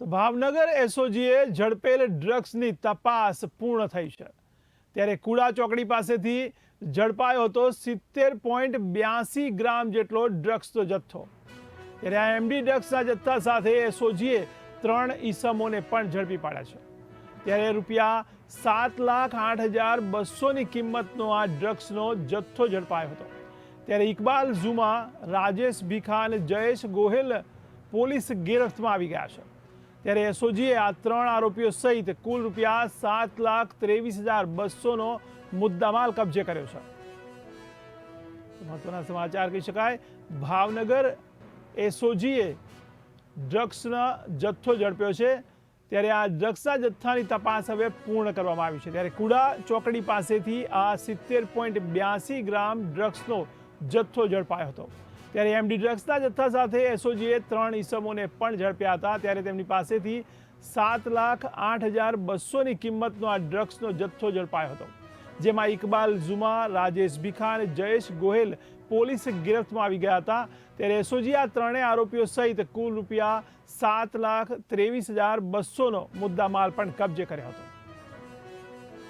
તો ભાવનગર એસઓજીએ ઝડપેલ ડ્રગ્સની તપાસ પૂર્ણ થઈ છે. ત્યારે કુડા ચોકડી પાસેથી ઝડપાયો હતો સિત્તેર પોઈન્ટ બ્યાસી ગ્રામ જેટલો ડ્રગ્સનો જથ્થો. ત્યારે આ એમડી ડ્રગ્સના જથ્થા સાથે એસઓજીએ ત્રણ ઈસમોને પણ ઝડપી પાડ્યા છે. ત્યારે રૂપિયા સાત લાખ આઠ હજાર બસોની કિંમતનો આ ડ્રગ્સનો જથ્થો ઝડપાયો હતો. ત્યારે ઇકબાલ ઝુમા, રાજેશ ભીખા અને જયેશ ગોહેલ પોલીસ ગિરફ્તમાં આવી ગયા છે. ત્યારે એસઓજીએ આ ત્રણ આરોપીઓ સહિત કુલ રૂપિયા સાત લાખ ત્રેવીસ હજાર બસોનો મુદ્દામાલ કબજે કર્યો છે. મહત્વના સમાચાર કહી શકાય, ભાવનગર એસઓજીએ ડ્રગ્સનો જથ્થો ઝડપ્યો છે. ત્યારે આ ડ્રગ્સના જથ્થાની તપાસ હવે પૂર્ણ કરવામાં આવી છે. ત્યારે કુડા ચોકડી પાસેથી આ સિત્તેર પોઈન્ટ બ્યાસી ગ્રામ ડ્રગ્સનો જથ્થો ઝડપાયો હતો. ત્યારે એમડી ડ્રગ્સના જથ્થા સાથે એસઓજીએ ત્રણ ઈસમોને પણ ઝડપ્યા હતા. ત્યારે તેમની પાસેથી સાત લાખ આઠ હજાર બસોની કિંમતનો આ ડ્રગ્સનો જથ્થો ઝડપાયો હતો, જેમાં ઇકબાલ ઝુમા, રાજેશ ભીખા અને જયેશ ગોહેલ પોલીસ ગિરફ્તમાં આવી ગયા હતા. ત્યારે એસઓજી આ ત્રણેય આરોપીઓ સહિત કુલ રૂપિયા સાત લાખ ત્રેવીસ હજાર બસોનો મુદ્દામાલ પણ કબજે કર્યો હતો.